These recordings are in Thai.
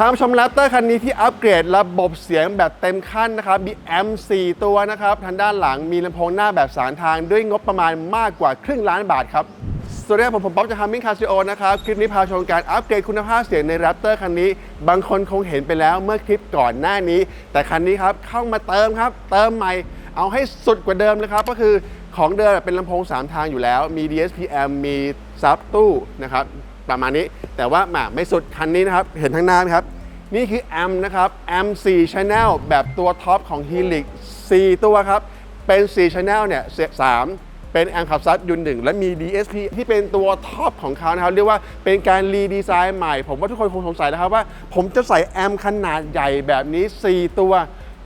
พามชมแรปเตอร์คันนี้ที่อัปเกรดระบบเสียงแบบเต็มขั้นนะครับ มีแอม4ตัวนะครับ ทางด้านหลังมีลำโพงหน้าแบบสารทางด้วยงบประมาณมากกว่าครึ่งล้านบาทครับสวัสดีครับผมผมป๊อปจากฮัมมิ่งคาซิโอนะครับ คลิปนี้พาชมการอัปเกรดคุณภาพเสียงในแรปเตอร์คันนี้ บางคนคงเห็นไปแล้วเมื่อคลิปก่อนหน้านี้ แต่คันนี้ครับเข้ามาเติมครับ เติมใหม่เอาให้สุดกว่าเดิมเลยครับ ก็คือของเดิมเป็นลำโพง 3 ทางอยู่แล้ว มี DSPM มีซับตู้นะครับ ประมาณนี้ แต่ว่าแหมไม่สุดคันนี้นะครับ เห็นทางหน้าไหมครับ นี่คือแอมนะครับ แอม4 Channel แบบตัวท็อปของ Helix 4 ตัวครับ เป็น 4 Channel เนี่ยสามเป็นแอมขับซับยุนหนึ่งและมี DSP ที่เป็นตัวท็อปของเขานะครับ เรียกว่าเป็นการรีดีไซน์ใหม่ ผมว่าทุกคนคงสงสัยนะครับว่า ผมจะใส่แอมขนาดใหญ่แบบนี้ 4 ตัว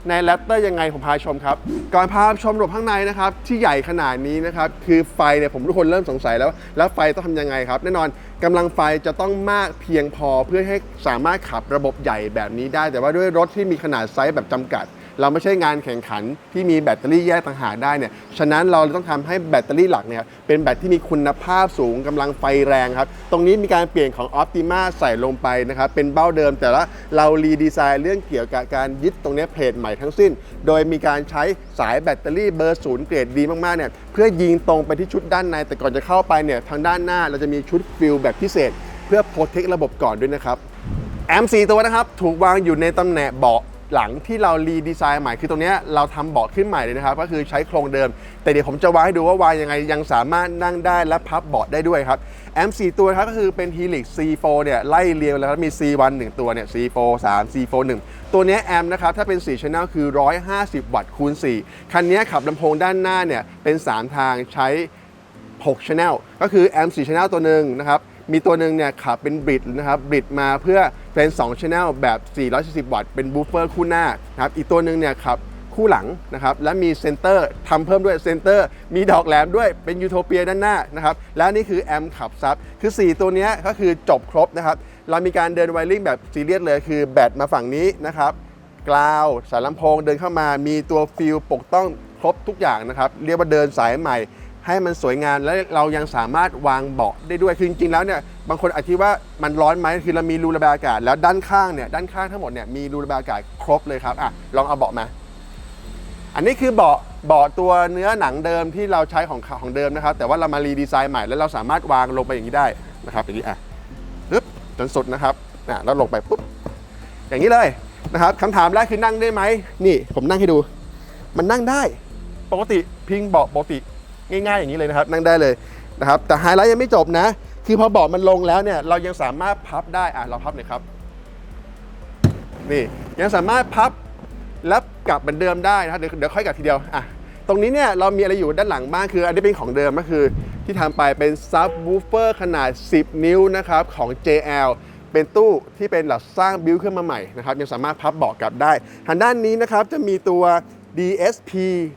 ในแรปเตอร์ยังไงผมพาชมครับ ก่อนพาชมระบบข้างในนะครับ ที่ใหญ่ขนาดนี้นะครับ คือไฟเนี่ยผมทุกคนเริ่มสงสัยแล้ว แล้วไฟต้องทำยังไงครับ แน่นอน กำลังไฟจะต้องมากเพียงพอเพื่อให้สามารถขับระบบใหญ่แบบนี้ได้ แต่ว่าด้วยรถที่มีขนาดไซส์แบบจำกัด เราไม่ใช่งานแข่งขันที่มีแบตเตอรี่แยกต่างหากได้เนี่ยฉะนั้นเราต้องทำให้แบตเตอรี่หลักเนี่ยเป็นแบตที่มีคุณภาพสูงกำลังไฟแรงครับ ตรงนี้มีการเปลี่ยนของ Optima ใส่ลงไปนะครับ เป็นเบ้าเดิมแต่ว่าเรารีดีไซน์เรื่องเกี่ยวกับการยึดตรงนี้เพลทใหม่ทั้งสิ้น โดยมีการใช้สายแบตเตอรี่เบอร์ศูนย์เกรดดีมากๆเนี่ยเพื่อยิงตรงไปที่ชุดด้านใน แต่ก่อนจะเข้าไปเนี่ยทางด้านหน้าเราจะมีชุดฟิลแบบพิเศษ เพื่อโปรเทคระบบก่อนด้วยนะครับแอมป์4ตัวนะครับถูกวางอยู่ในตำแหน่งเบาะ หลังที่เรารีดีไซน์ใหม่คือตรงนี้เราทำเบาะขึ้นใหม่เลยนะครับ ก็คือใช้โครงเดิม แต่เดี๋ยวผมจะวางให้ดูว่าวางยังไงยังสามารถนั่งได้และพับเบาะได้ด้วยครับแอมป์4ตัวครับก็คือเป็น Helix C4 เนี่ยไล่เรียงแล้วครับมี C1 1 ตัวเนี่ย C4 3 C4 1 ตัวนี้แอมนะครับถ้าเป็น 4 Channel คือ 150 วัตต์คูณ 4 คันนี้ขับลำโพงด้านหน้าเนี่ยเป็น 3 ทางใช้ 6 Channel ก็คือแอม4 Channel ตัวหนึ่งนะครับมีตัวหนึ่งเนี่ยขับเป็นบริดนะครับบริดมาเพื่อ เป็น2 Channel แบบ 440 วัตต์ เป็นบูฟเฟอร์คู่หน้านะครับ อีกตัวหนึ่งเนี่ยขับคู่หลังนะครับ และมีเซนเตอร์ทำเพิ่มด้วยเซนเตอร์ มีดอกแหลมด้วย เป็นยูโทเปียด้านหน้านะครับ และนี่คือแอมขับซับ คือ 4 ตัวเนี้ยก็คือจบครบนะครับ เรามีการเดินไวริ่งแบบซีเรียสเลย คือแบตมาฝั่งนี้นะครับกราว สายลำโพงเดินเข้ามา มีตัวฟิลปกต้องครบทุกอย่างนะครับ เรียกว่าเดินสายใหม่ ให้มันสวยงามและเรายังสามารถวางเบาะได้ด้วยคือจริงๆแล้วเนี่ยบางคนอาจคิดว่ามันร้อนไหมคือเรามีรูระบายอากาศ แล้วด้านข้างเนี่ยด้านข้างทั้งหมดเนี่ยมีรูระบายอากาศครบเลยครับอะลองเอาเบาะมา อันนี้คือเบาะเบาะตัวเนื้อหนังเดิมที่เราใช้ของของเดิมนะครับ แต่ว่าเรามารีดีไซน์ใหม่แล้วเราสามารถวางลงไปอย่างนี้ได้นะครับอย่างนี้อะปึ๊บจนสุดนะครับอะแล้วลงไปปุ๊บอย่างนี้เลยนะครับคำถามแรกคือนั่งได้ไหมนี่ผมนั่งให้ดู มันนั่งได้ ปกติพิงเบาะปกติ ง่ายๆอย่างนี้เลยนะครับนั่งได้เลยนะครับแต่ไฮไลท์ยังไม่จบนะ คือพอเบาะมันลงแล้วเนี่ยเรายังสามารถพับได้อะเราพับหน่อยครับนี่ยังสามารถพับแล้วกลับเหมือนเดิมได้นะครับเดี๋ยวเดี๋ยวค่อยกลับทีเดียวอะตรงนี้เนี่ยเรามีอะไรอยู่ด้านหลังบ้างคือ อันนี้เป็นของเดิมก็คือ ที่ทำไปเป็นซับวูฟเฟอร์ขนาด 10 นิ้วนะครับของ JL เป็นตู้ที่เป็นแบบสร้างบิวขึ้นมาใหม่นะครับยังสามารถพับเบาะกลับได้ทางด้านนี้นะครับจะมีตัว DSP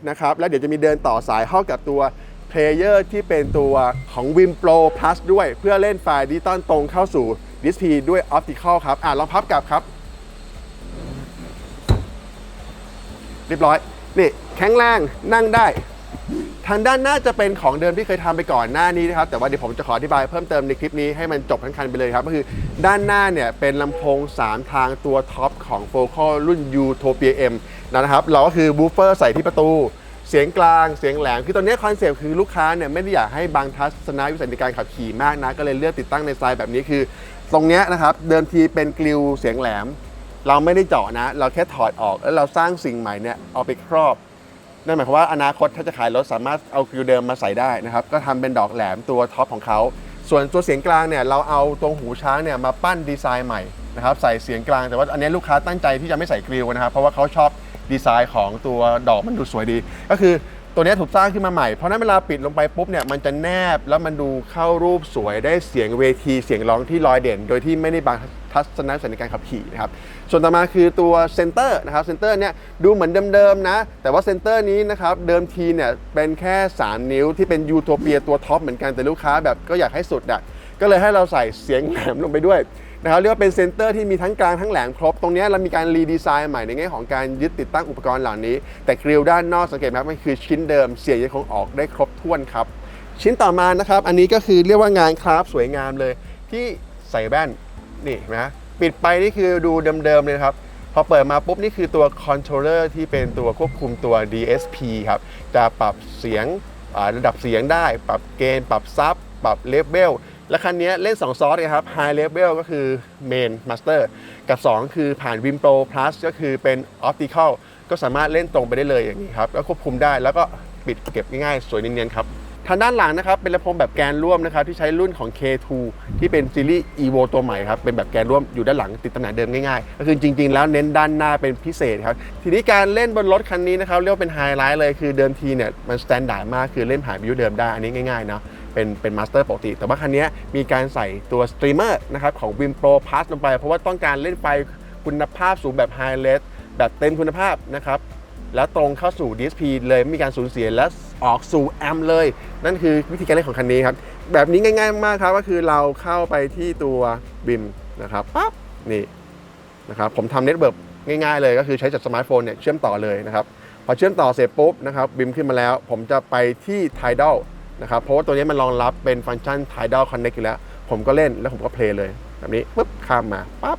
นะครับ แล้วเดี๋ยวจะมีเดินต่อสายเข้ากับตัวเพลเยอร์ที่เป็นตัวของ Wim Pro Plus ด้วย เพื่อเล่นไฟล์ดิจิตอลตรงเข้าสู่ DSP ด้วย Optical ครับ อะลองพับกลับครับ เรียบร้อย นี่แข็งแรงนั่งได้ ทางด้านหน้าจะเป็นของเดิมที่เคยทำไปก่อนหน้านี้นะครับ แต่ว่าเดี๋ยวผมจะขออธิบายเพิ่มเติมในคลิปนี้ให้มันจบทั้งคันไปเลยครับ ก็คือด้านหน้าเนี่ยเป็นลำโพง 3 ทางตัวท็อปของ f o c a l รุ่น Utopia M นะครับ เราก็คือบูฟเฟอร์ใส่ที่ประตูเสียงกลางเสียงแหลมคือตอนนี้คอนเซปต์คือลูกค้าเนี่ยไม่ได้อยากให้บางทัศนวิสัยในการขับขี่มากนะ ก็เลยเลือกติดตั้งในสไตล์แบบนี้คือ ตรงเนี้ยนะครับ เดิมทีเป็นกลิวเสียงแหลม เราไม่ได้เจาะนะ เราแค่ถอดออกแล้วเราสร้างสิ่งใหม่เนี่ยเอาไปครอบ นั่นหมายความว่าอนาคตถ้าจะขายรถสามารถเอาคิวเดิมมาใส่ได้นะครับก็ทำเป็นดอกแหลมตัวท็อปของเขาส่วนตัวเสียงกลางเนี่ยเราเอาตรงหูช้างเนี่ยมาปั้นดีไซน์ใหม่นะครับใส่เสียงกลางแต่ว่าอันนี้ลูกค้าตั้งใจที่จะไม่ใส่กริวนะครับเพราะว่าเขาชอบดีไซน์ของตัวดอกมันดูสวยดี ก็คือ ตัวนี้ถูกสร้างขึ้นมาใหม่ เพราะนั้นเวลาปิดลงไปปุ๊บเนี่ยมันจะแนบแล้วมันดูเข้ารูปสวยได้เสียงเวทีเสียงร้องที่ลอยเด่น โดยที่ไม่ได้บังทัศนวิสัยในการขับขี่นะครับ ส่วนต่อมาคือตัวเซนเตอร์นะครับเซนเตอร์เนี่ยดูเหมือนเดิมๆนะ แต่ว่าเซนเตอร์นี้นะครับเดิมทีเนี่ยเป็นแค่ 3 นิ้วที่เป็นยูโทเปียตัวท็อปเหมือนกันแต่ลูกค้าแบบก็อยากให้สุดอะก็เลยให้เราใส่เสียงแหลมลงไปด้วย นะครับเรียกว่าเป็นเซนเตอร์ที่มีทั้งกลางทั้งแหลมครบ ตรงนี้เรามีการรีดีไซน์ใหม่ในแง่ของการยึดติดตั้งอุปกรณ์เหล่านี้ แต่กริลด้านนอกสังเกตไหมครับมันคือชิ้นเดิมเสียงยังคงออกได้ครบถ้วนครับ ชิ้นต่อมานะครับ อันนี้ก็คือเรียกว่างานคราฟสวยงามเลย ที่ใส่แว่นนี่นะปิดไปนี่คือดูเดิมๆเลยครับพอเปิดมาปุ๊บนี่คือตัวคอนโทรลเลอร์ที่เป็นตัวควบคุมตัว DSP ครับ จะปรับเสียงระดับเสียงได้ ปรับเกณฑ์ ปรับซับ ปรับเลเวล และคันนี้เล่น 2 ซอสเลยครับ High Level ก็คือ Main Master กับ 2 คือผ่าน Vim Pro Plus ก็คือเป็น Optical ก็สามารถเล่นตรงไปได้เลยอย่างนี้ครับก็ควบคุมได้แล้วก็ปิดเก็บง่ายๆ สวยเนียนๆครับ ทางด้านหลังนะครับเป็นลำโพงแบบแกนร่วมนะครับที่ใช้รุ่นของ K2 ที่เป็นซีรีส์ Evo ตัวใหม่ครับเป็นแบบแกนร่วมอยู่ด้านหลังติดตำแหน่งเดิมง่ายๆ ก็คือจริง ๆ แล้วเน้นด้านหน้าเป็นพิเศษครับทีนี้การเล่นบนรถคันนี้นะครับเรียกว่าเป็นไฮไลท์เลยคือเดิมทีเนี่ยมันสแตนดาร์ดมากคือเล่นผ่านวิวเดิมได้อันนี้ง่ายๆเนาะ เป็นเป็นมาสเตอร์ปกติ แต่ว่าคันนี้มีการใส่ตัวสตรีมเมอร์นะครับของ Vim Pro Plus ลงไป เพราะว่าต้องการเล่นไฟคุณภาพสูงแบบไฮเลสแบบเต็มคุณภาพนะครับแล้วตรงเข้าสู่ DSP เลยไม่มีการสูญเสียและออกสู่แอมเลย นั่นคือวิธีการเล่นของคันนี้ครับ แบบนี้ง่ายๆมากครับก็คือเราเข้าไปที่ตัวบิมนะครับปั๊บนี่นะครับผมทำเน็ตเวิร์กง่ายๆเลยก็คือใช้จากสมาร์ทโฟนเนี่ยเชื่อมต่อเลยนะครับ พอเชื่อมต่อเสร็จปุ๊บนะครับบิมขึ้นมาแล้ว ผมจะไปที่ Tidal นะครับเพราะว่าตัวนี้มันรองรับเป็นฟังก์ชัน Tidal Connect อยู่แล้ว ผมก็เล่นแล้วผมก็เพลย์เลยแบบนี้ปุ๊บข้ามมาปั๊บ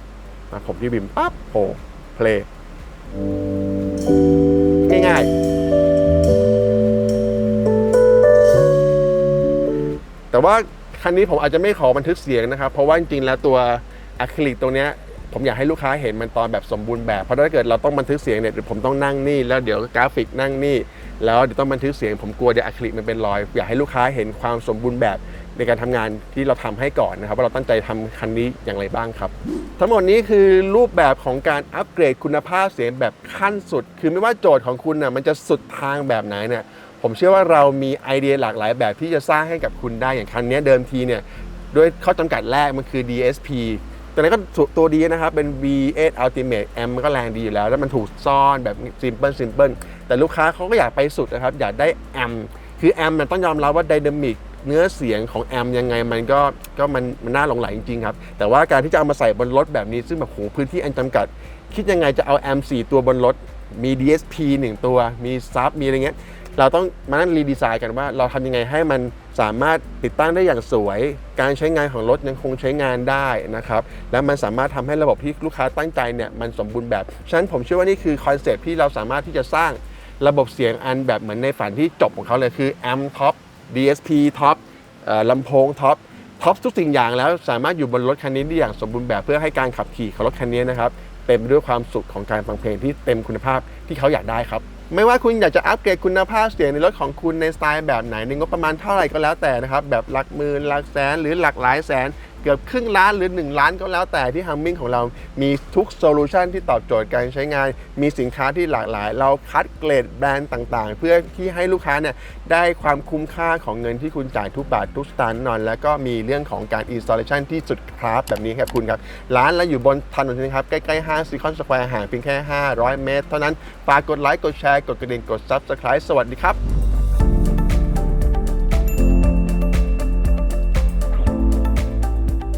มาผมที่บิมปั๊บโผล่เพลย์ง่ายๆ แต่ว่าคันนี้ผมอาจจะไม่ขอบันทึกเสียงนะครับ เพราะว่าจริงๆแล้วตัวอะคริลิกตรงนี้ผมอยากให้ลูกค้าเห็นมันตอนแบบสมบูรณ์แบบ เพราะถ้าเกิดเราต้องบันทึกเสียงเนี่ยผมต้องนั่งนี่ แล้วเดี๋ยวกราฟิกนั่งนี่ แล้วเดี๋ยวต้องบันทึกเสียงผมกลัวเดี๋ยวอะคริลิกมันเป็นรอย อยากให้ลูกค้าเห็นความสมบูรณ์แบบในการทำงานที่เราทำให้ก่อนนะครับ ว่าเราตั้งใจทำคันนี้อย่างไรบ้างครับ ทั้งหมดนี้คือรูปแบบของการอัปเกรดคุณภาพเสียงแบบขั้นสุด คือไม่ว่าโจทย์ของคุณน่ะมันจะสุดทางแบบไหนเนี่ยผมเชื่อว่าเรามีไอเดียหลากหลายแบบที่จะสร้างให้กับคุณได้อย่างคันนี้เดิมทีเนี่ยด้วยข้อจำกัดแรกมันคือ DSP แต่นั้นก็ตัวดีนะครับ เป็น V8 Ultimate M มันก็แรงดีอยู่แล้ว แล้วมันถูกซ่อนแบบ simple simple แต่ลูกค้าเขาก็อยากไปสุดนะครับ อยากได้ M คือ M มันต้องยอมรับว่า Dynamic เนื้อเสียงของแอมยังไงมันก็ก็มันมันน่าหลงไหลจริงๆครับ แต่ว่าการที่จะเอามาใส่บนรถแบบนี้ซึ่งแบบโหพื้นที่อันจำกัด คิดยังไงจะเอาแอม4ตัวบนรถมี DSP 1 ตัว มีซับมีอะไรเงี้ยเราต้องมานั่งรีดีไซน์กันว่าเราทำยังไงให้มัน สามารถติดตั้งได้อย่างสวย การใช้งานของรถยังคงใช้งานได้นะครับ และมันสามารถทำให้ระบบที่ลูกค้าตั้งใจเนี่ยมันสมบูรณ์แบบ ฉะนั้นผมเชื่อว่านี่คือคอนเซปต์ที่เราสามารถที่จะสร้างระบบเสียงอันแบบเหมือนในฝันที่จบของเขาเลยคือ Amp Top DSP Top เอ่อลำโพงท็อปท็อปทุกสิ่งอย่างแล้วสามารถอยู่บนรถคันนี้ได้อย่างสมบูรณ์แบบเพื่อให้การขับขี่ของรถคันนี้นะครับเต็มไปด้วยความสุขของการฟังเพลงที่เต็มคุณภาพที่เขาอยากได้ครับ ไม่ว่าคุณอยากจะอัปเกรดคุณภาพเสียงในรถของคุณในสไตล์แบบไหนในงบประมาณเท่าไหร่ก็แล้วแต่นะครับ แบบหลักหมื่นหลักแสนหรือหลักหลายแสน เกือบครึ่งล้านหรือ 1 ล้านก็แล้วแต่ที่ฮัมมิ n งของเรามีทุกโซลูชันที่ตอบโจทย์การใช้งาน มีสินค้าที่หลากหลาย เราคัดเกรดแบรนด์ต่างๆ เพื่อที่ให้ลูกค้าเนี่ยได้ความคุ้มค่าของเงินที่คุณจ่ายทุกบาททุกสตางค์นอน แล้วก็มีเรื่องของการ installation ที่สุดครับแบบนี้ครับคุณครับ ร้านเราอยู่บนถนนนะครับ ใกล้ๆห้างซีคอนสแควร์ห่างเพียงแค่ 500 เมตร เท่านั้นฝากกดไลค์กดแชร์กดกระดิ่งกด subscribe สวัสดีครับ